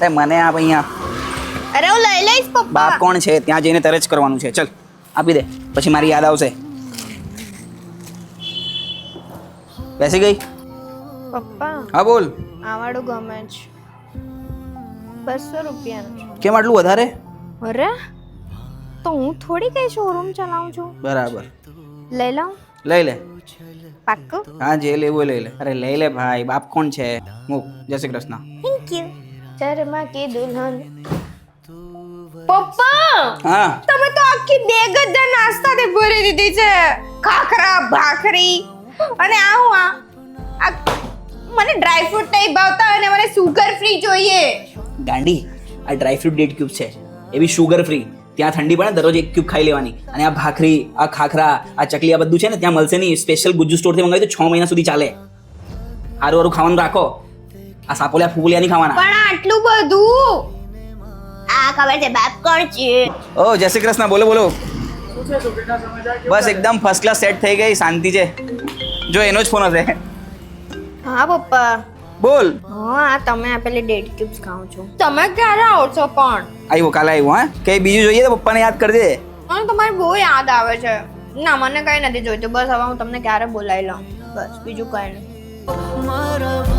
અરે મને આ અહીંયા. અરે હું લઈ લઈશ બાપ કોણ છે? ત્યાં જઈને તરત જ કરવાનું છે. ચલ આપી દે. પછી મારી યાદ આવશે. બેસી ગઈ? પપ્પા હા બોલ. આવાડું ગમે છે. બસો રૂપિયા કેમ આટલું વધારે? અરે તો હું થોડી કઈ શોરૂમ ચલાવું છું? બરાબર. લઈ લઉં? લઈ લે. પાક્કું? હા જે લેવું લઈ લે. અરે લઈ લે ભાઈ. બાપ કોણ છે? મૂક. જય શ્રી કૃષ્ણ. થેન્ક કે દુલ્હન? પપ્પા! હા. તમે તો આખી બેગ જ નાસ્તાથી ભરી દીધી છે. ખાખરા ભાખરી. અને આ હું આ મને ડ્રાય ફ્રૂટ નહીં ભાવતા અને મને સુગર ફ્રી જોઈએ. ગાંડી આ ડ્રાયફ્રૂટ ડેટ ક્યુબ છે. એ બી સુગર ફ્રી ત્યાં ઠંડી પડે દરરોજ એક ક્યુબ ખાઈ લેવાની. અને આ ભાખરી આ ખાખરા આ ચકલી આ બધું છે ને ત્યાં મળશે નહીં. સ્પેશિયલ ગુજ્જુ સ્ટોરથી મંગાવી તો છ મહિના સુધી ચાલે. સારું સારું ખાવાનું રાખો. આ સાપોલિયા ફૂલિયા નહીં ખાવાના. પણ આટલું બધું? આ ખબર છે બાપ કોણ છે? ઓ જય શ્રી કૃષ્ણ બોલો બોલો. બસ એકદમ ફર્સ્ટ ક્લાસ સેટ થઈ ગઈ શાંતિ છે. જો એનો જ ફોન હશે. હા પપ્પા. બોલ. હા તમે આપેલી ડેટ ક્યુબ્સ ખાવ છો. તમે ક્યારે આવશો પણ? આવ્યો કાલે આવ્યો હા? કઈ બીજું જોઈએ તો પપ્પાને યાદ કરજે. મને તમારી બહુ યાદ આવે છે. ના મને કઈ નથી જોઈતું. બસ હવે હું તમને ક્યારે બોલાવી લઉં. બસ બીજું કઈ નહીં. મારા